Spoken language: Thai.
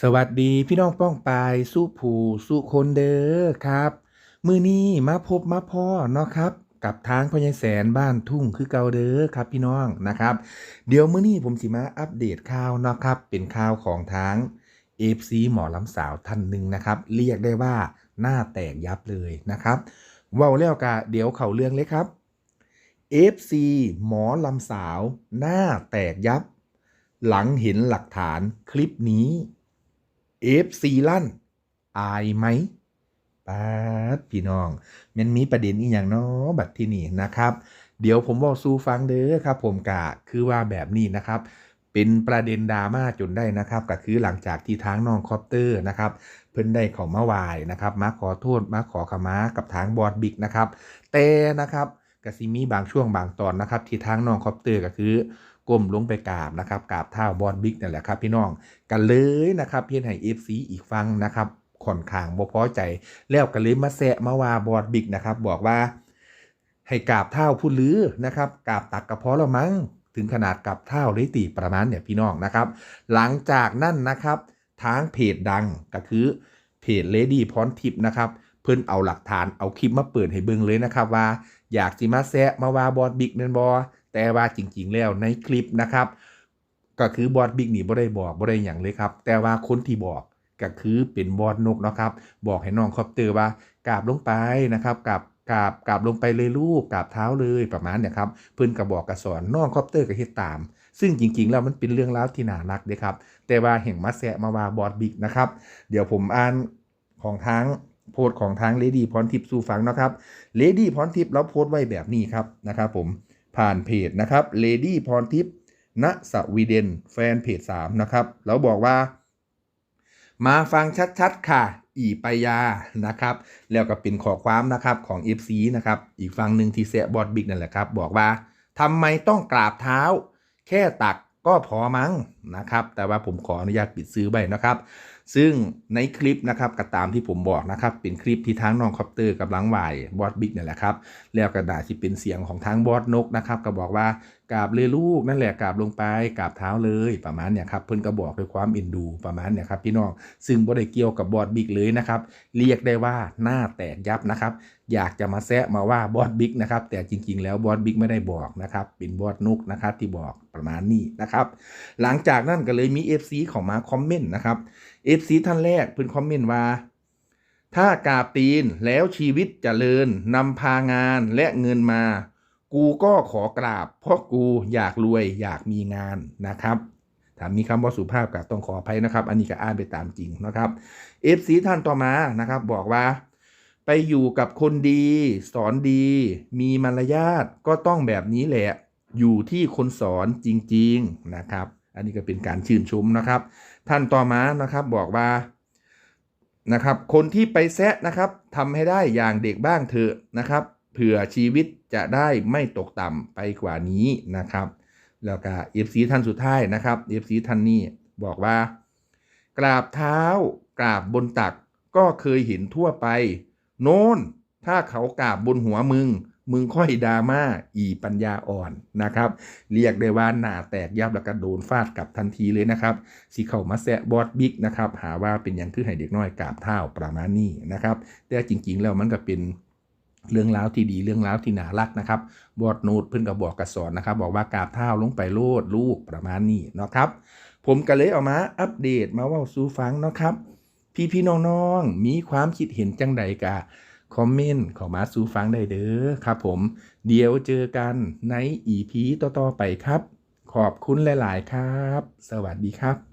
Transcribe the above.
สวัสดีพี่น้องป้องปายสู้ผูสู้คนเด้อครับ มือนี้มาพบมาพ่อเนาะครับ กับทางพญายแสนบ้านทุ่งคือเก่าเด้อครับพี่น้องนะครับ เดี๋ยวมือนี้ผมสิมาอัปเดตข่าวเนาะครับ เป็นข่าวของทางเอฟซีหมอลำสาวท่านหนึ่งนะครับ เรียกได้ว่าหน้าแตกยับเลยนะครับว้าแล้วกะเดี๋ยวเข้าเรื่องเลยครับ FC หมอลำสาว หน้าแตกยับ หลังเห็นหลักฐานคลิปนี้ FC ลั่น อายไหมป๊าพี่น้อง มันมีประเด็นอีกอย่างเนาะบัดที่นี่นะครับ เดี๋ยวผมบอกสู้ฟังเด้อครับ ผมกะคือว่าแบบนี้นะครับ เป็นประเด็นดราม่าจนได้นะครับก็คือหลังจากที่ทางน้องคอปเตอร์นะครับ เพิ่นได้เขอมาวายนะครับมาขอโทษมาขอขมากับทางบอดบิ๊กนะครับ แต่นะครับกสิมีบางช่วงบางตอนนะครับ ที่ทางน้องคอปเตอร์ก็คือ ก้มลงไปกราบนะครับกราบเท้าบอดบิ๊กนั่นแหละครับ พี่น้องกันเลยนะครับเพียงให้เอฟซีอีกฟังนะครับค่อนข้างบ่พอใจแล้วก็เลยมาแซะมาว่าบอดบิ๊กนะครับ บอกว่า ให้กราบเท้าผู้ลือนะครับกราบตักกระเพาะแล้วมั้งถึงขนาดกราบเท้าเลยตีประมาณเนี่ยพี่น้องนะครับ หลังจากนั้นนะครับ ทางเพจดังก็คือเพจเลดี้พรทิพย์นะครับ เพิ่นเอาหลักฐานเอาคลิปมาเปิดให้เบิ่งเลยนะครับว่า อยากสิมาแซะมาว่าบอดบิ๊กเนั่นบอ แต่ว่าจริง ๆ แล้วในคลิปนะครับ ก็คือบอดบิ๊กนี่บ่ได้บอกบ่ได้อย่างเลยครับ แต่ว่าคนที่บอกก็คือเป็นบอดนกเนาะครับ บอกให้น้องคอปเตอร์ว่ากราบลงไปนะครับกราบกราบกราบลงไปเลยลูกกราบเท้าเลยประมาณเนี่ยครับเพิ่นก็บอกกระสอนน้องคอปเตอร์ก็เฮ็ดตาม ซึ่งจริงๆแล้วมันเป็นเรื่องราวที่น่ารักเด้ครับ แต่ว่าแห่งมาแซะมาว่าบอดบิ๊กนะครับ เดี๋ยวผมอ่านของทางโพสของทางเลดี้พรทิพย์สู่ฟังนะครับเลดี้พรทิพย์เราโพสไว้แบบนี้ครับนะครับผม ผ่านเพจนะครับเลดี้พรทิพย์ณสวีเดนแฟนเพจ3นะครับแล้วบอกว่า มาฟังชัดๆค่ะ อีปายานะครับแล้วก็เป็นข้อความนะครับของ FC นะครับอีกฝั่งหนึ่งที่เสะบอดบิ๊กนั่นแหละครับ บอกว่าทำไมต้องกราบเท้า แค่ตักก็พอมั้ง นะครับ แต่ว่าผมขออนุญาตปิดซื้อไว้นะครับ ซึ่งในคลิปนะครับก็ตามที่ผมบอกนะครับ เป็นคลิปที่ทางน้องคอปเตอร์กำลังไหวบอดบิ๊กนั่แหละครับ แล้วกระดาษที่เป็นเสียงของทางบอสนกนะครับ ก็บอกว่ากราบเลยลูกนั่นแหละกราบลงไปกราบเท้าเลยประมาณเนี่ยครับเพิ่นก็บอกด้วยความเอ็นดูประมาณเนี่ยครับพี่น้องซึ่งบ่ได้เกี่ยวกับบอสบิ๊กเลยนะครับ เรียกได้ว่าหน้าแตกยับนะครับอยากจะมาแซะมาว่าบอสบิ๊กนะครับแต่จริง ๆ แล้วบอสบิ๊กไม่ได้บอกนะครับเป็นบอสนกนะครับที่บอกประมาณนี้นะครับ หลังจากากนั้นก็เลยมี FC เของมาคอมเมนต์นะครับ FC ท่านแรกเพิ่นคอมเมนต์ว่า ถ้ากราบตีนแล้วชีวิตจเจริญนำพางานและเงินมา กูก็ขอกราบ เพราะกูอยากรวยอยากมีงานนะครับถามมีคำว่าสุภาพก็ต้องขออภัยนะครับ อันนี้ก็อ่านไปตามจริงนะครับ FC ท่านต่อมานะครับ บอกว่า ไปอยู่กับคนดี สอนดี มีมารยาทก็ต้องแบบนี้แหละ อยู่ที่คนสอนจริง ๆนะครับ อันนี้ก็เป็นการชื่นชมนะครับ ท่านต่อมานะครับบอกว่านะครับ คนที่ไปแซะนะครับทำให้ได้อย่างเด็กบ้างเถอะนะครับเผื่อชีวิตจะได้ไม่ตกต่ำไปกว่านี้นะครับ แล้วก็เอฟซีท่านสุดท้ายนะครับเอฟซีท่านนี้บอกว่า กราบเท้ากราบบนตักก็เคยเห็นทั่วไป โน้น ถ้าเขากราบบนหัวมึง มึงค่อยดราม่าอีปัญญาอ่อนนะครับ เรียกได้ว่าหน้าแตกยับแล้วก็โดนฟาดกลับทันทีเลยนะครับสีเข้ามาแซะบอสบิ๊กนะครับ หาว่าเป็นอย่างคือให้เด็กน้อยกราบเท้าประมาณนี้นะครับ แต่จริงๆแล้วมันก็เป็นเรื่องราวที่ดีเรื่องราวที่น่ารักนะครับ บอดโนดเพิ่อนก็บบอกกระสอนนะครับ บอกว่ากราบเท้าลงไปโลดลูกประมาณนี้เนาะครับ ผมก็เลยเอามาอัปเดตมาว่าสู่ฟังเนาะครับ พี่ๆน้องๆมีความคิดเห็นจังใดกะ คอมเมนต์ขอมาสู่ฟังได้เด้อครับผม เดี๋ยวเจอกันในอีพีต่อๆไปครับ ขอบคุณหลาย ๆ ครับ สวัสดีครับ